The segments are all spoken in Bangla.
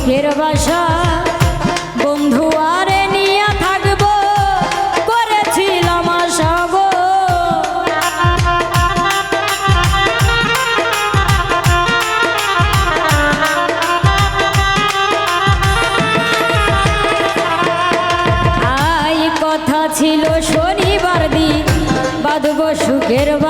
মুখের বাসা। বন্ধু, আরে নিয়ে থাকব। করেছিলাম আশা গো। কথা ছিল শনিবার দিন। বাদব সুখের বাসা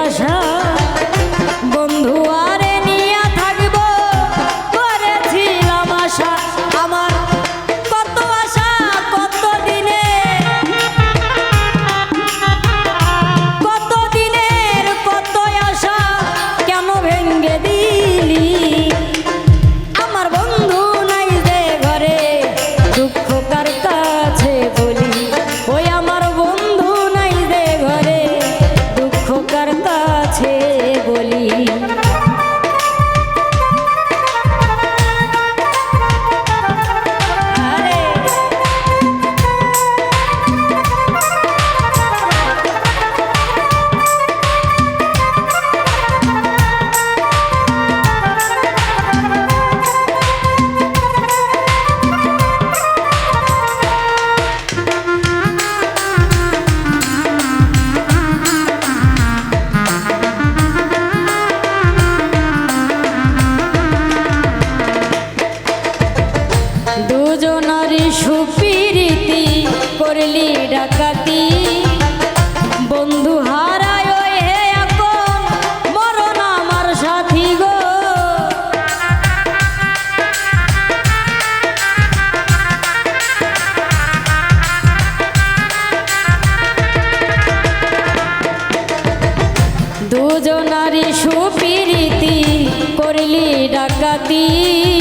ডাকাতি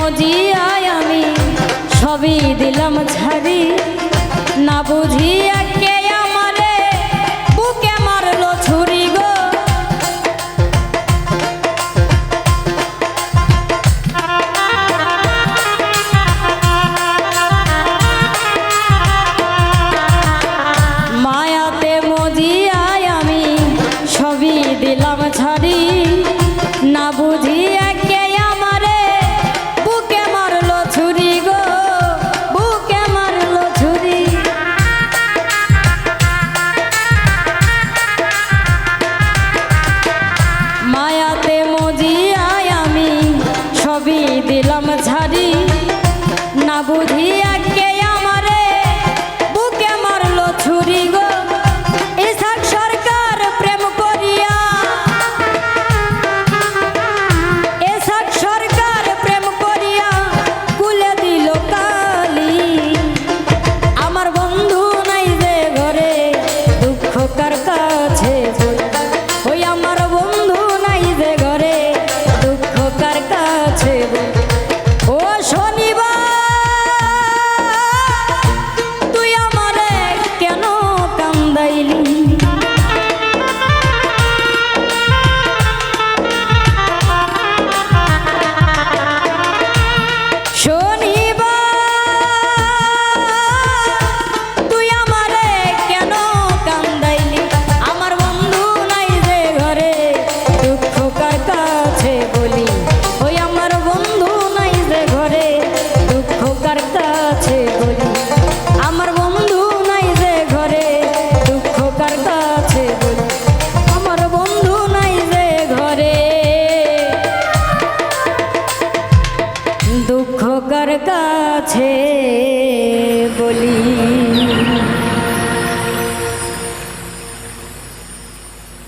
মজিয়ায় আমি সবই দিলাম সবই দিলাম ঝাড়ি। না বুঝিয়া